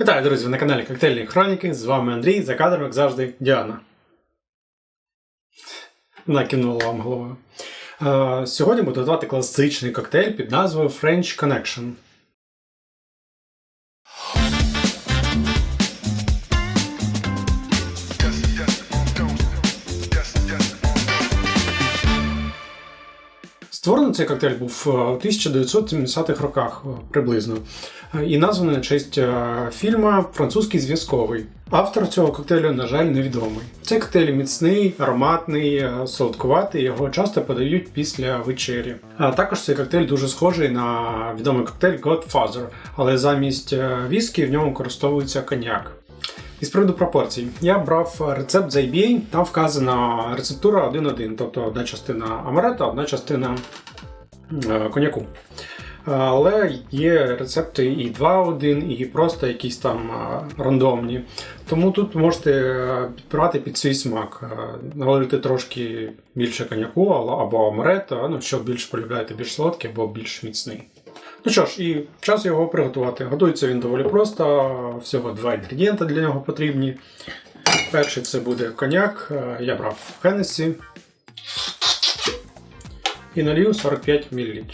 Вітаю, друзі! Ви на каналі Коктейльні Хроніки. З вами Андрій, за кадром, як завжди, Діана. Накинула вам головою. Е, Сьогодні буду готувати класичний коктейль під назвою French Connection. Створений цей коктейль був е, у 1970-х роках е, приблизно е, і названий на честь е, фільма Французький зв'язковий. Автор цього коктейлю, на жаль, невідомий. Цей коктейль міцний, ароматний, е, солодкуватий. Його часто подають після вечері. Також цей коктейль дуже схожий на відомий коктейль Godfather, але замість е, віскі в ньому використовується коньяк. І з приводу пропорцій. Я брав рецепт з IBA, там вказана рецептура 1-1, тобто одна частина амарета, одна частина е, коньяку. Але є рецепти і 2-1, і просто якісь там е, рандомні. Тому тут можете е, підбирати під свій смак, налити трошки більше коньяку або амарета, ну, що більше полюбляєте, більш солодкий або більш міцний. Ну що ж, і час його приготувати. Готується він доволі просто, всього два інгредієнти для нього потрібні. Перший це буде коньяк, е, я брав Хеннесі і налью 45 мл.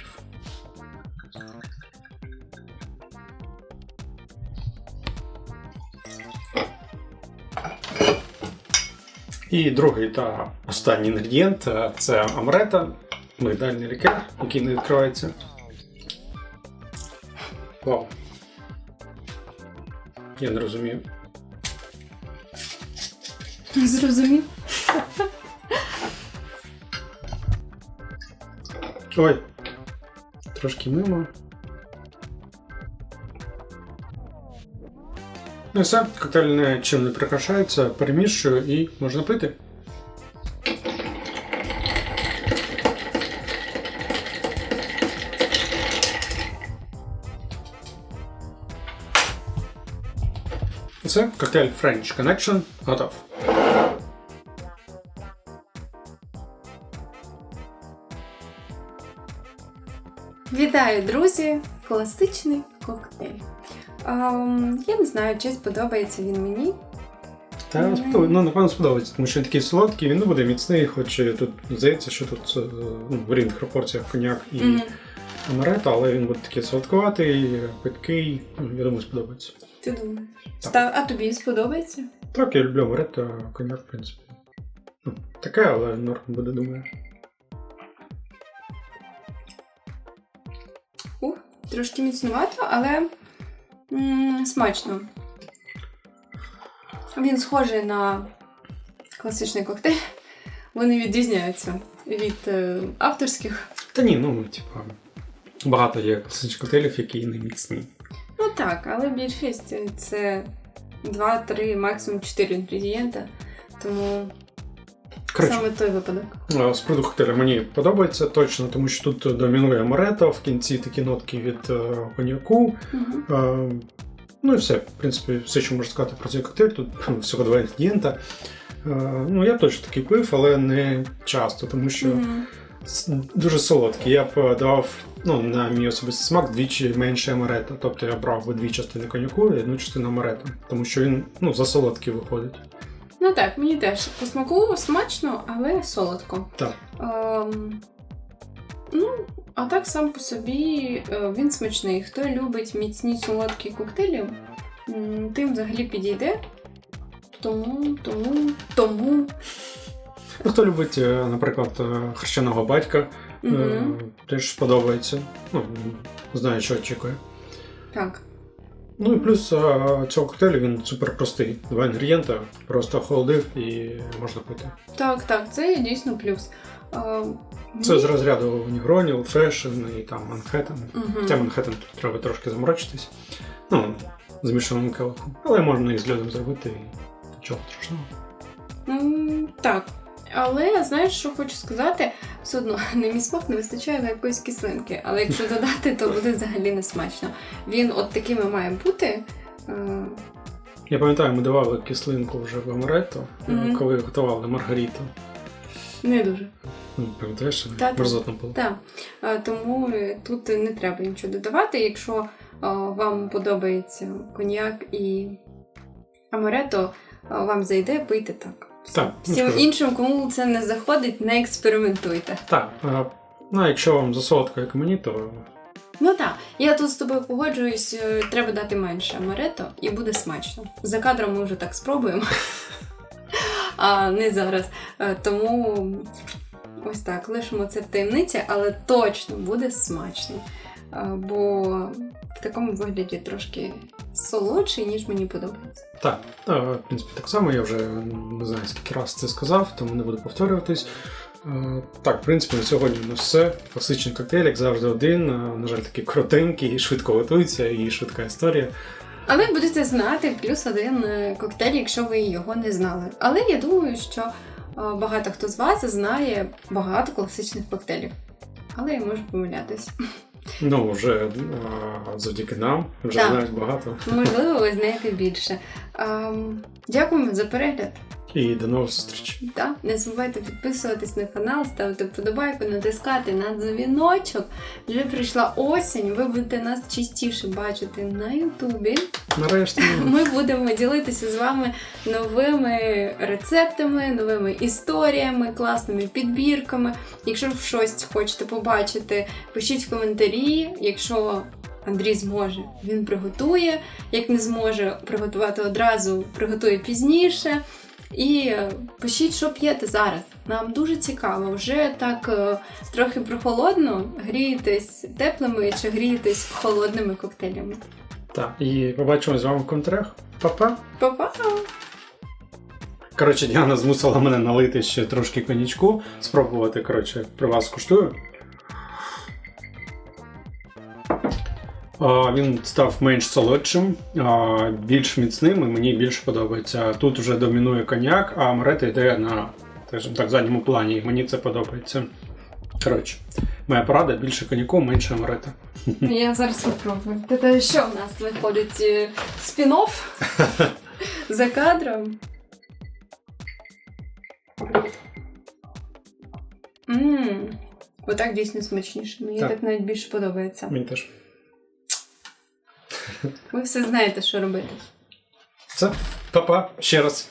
І другий та останній інгредієнт е, це амрета, мигдальний лікер, який не відкривається. Вау. Я не розумію. Зрозумів. Ой. Трошки мимо. Ну і все, коктейль нічим не прикрашається, перемішую і можна пити. Все, коктейль French Connection готов. Вітаю, друзі! Класичний коктейль. Ем, я не знаю, чи сподобається він мені. Та сподобається, ну, напевно, сподобається, тому що він такий солодкий, він не буде міцний, хоч тут здається, що тут е, ну, в рівних пропорціях коньяк і Мгм. амарета, але він буде такий солодкуватий, питкий. Ну, я думаю, сподобається. Ти думаєш? Став... А тобі сподобається? Так, я люблю амарет, а в принципі. Ну, таке, але норм буде, думаю. Ух, трошки міцнувато, але м, смачно. Він схожий на класичний коктейль. Вони відрізняються від е, авторських. Та ні, ну, типа, багато є класичних коктейлів, які не міцні. Ну так, але більшість це 2-3, максимум 4 інгредієнта. Тому Коротше, саме той випадок. З приводу коктейля мені подобається точно, тому що тут домінує амарета, в кінці такі нотки від е, коньяку. Е, Ну і все. В принципі, все, що можу сказати про цей коктейль. Тут всього два інгредієнта. Е, Ну, я точно такий пив, але не часто, тому що с- дуже солодкий. Я б е, давав, ну, на мій особистий смак, двічі менше амарета. Тобто я брав би дві частини коньяку і одну частину амарета, тому що він ну, за солодкий виходить. Ну так, мені теж по смаку смачно, але солодко. Так. Ем, ну, а так сам по собі е, він смачний. Хто любить міцні солодкі коктейлі, тим взагалі підійде. Тому, тому, тому. Ну, хто любить, е, наприклад, е, хрещеного батька, Мгм. теж сподобається. Ну, знає, що очікує. Так. Ну і плюс цього коктейлю він супер простий. Два інгредієнти, просто охолодив і можна пити. Так, так, це дійсно плюс. Ем, Це мені- з розряду Нігроні, Фешн і там Манхеттен. Мгм. Хоча Манхеттен тут треба трошки заморочитись. Ну, з мішаним келихом. Але можна і з льодом зробити, і нічого страшного. М, Так. Але знаєш, що хочу сказати? Все одно на мій смак не вистачає на якоїсь кислинки. Але якщо додати, то буде взагалі не смачно. Він от такими має бути. Е, Я пам'ятаю, ми давали кислинку вже в Амаретто, Мгм. коли готували Маргариту. Не дуже. Ну, Пам'ятаєш, мерзотно було. Так, е, тому тут не треба нічого додавати. Якщо вам подобається коньяк і аморе, то е, вам зайде, пийте так. Так, Всім скажу. іншим, кому це не заходить, не експериментуйте. Так, е, ну якщо вам засолодко, як мені, то Ну так, я тут з тобою погоджуюсь, е, треба дати менше амарето і буде смачно. За кадром ми вже так спробуємо. А не зараз. Е, Тому ось так, лишимо це в таємниці, але точно буде смачно. Бо в такому вигляді трошки солодший, ніж мені подобається. Так, в принципі, так само я вже не знаю скільки раз це сказав, тому не буду повторюватись. Так, в принципі, на сьогодні у нас все. Класичний коктейль, як завжди, один. На жаль, такий коротенький, швидко готується і швидка історія. Але будете знати плюс один е, коктейль, якщо ви його не знали. Але я думаю, що багато хто з вас знає багато класичних коктейлів. Але я можу помилятись. Ну, вже е, завдяки нам, вже знають багато. Можливо, ви знаєте більше. Ем, Дякуємо за перегляд. І до нових зустрічей. Та, не забувайте підписуватись на канал, ставити вподобайку, натискати на дзвіночок. Вже прийшла осінь, ви будете нас частіше бачити на Ютубі. Нарешті. Ми будемо ділитися з вами новими рецептами, новими історіями, класними підбірками. Якщо щось хочете побачити, пишіть в коментарі. Якщо Андрій зможе, він приготує. Як не зможе приготувати одразу, приготує пізніше. І е, пишіть, що п'єте зараз. Нам дуже цікаво. Вже так е, трохи прохолодно. Грієтесь теплими чи грієтесь холодними коктейлями. Так, і побачимось з вами в коментарях. Па-па! Па-па! Коротше, Діана змусила мене налити ще трошки коньячку, спробувати, коротше, при вас куштую. Він став менш солодшим, більш міцним і мені більше подобається. Тут вже домінує коньяк, а амарета йде на так, задньому плані, і мені це подобається. Коротше, моя порада більше коньяку, менше амарета. Я зараз спробую. Та що в нас виходить е, спін-офф за кадром? Ммм, отак дійсно смачніше. Мені так. навіть більше подобається. Мені теж. Ви все знаєте, що робити. Все, па-па, ще раз.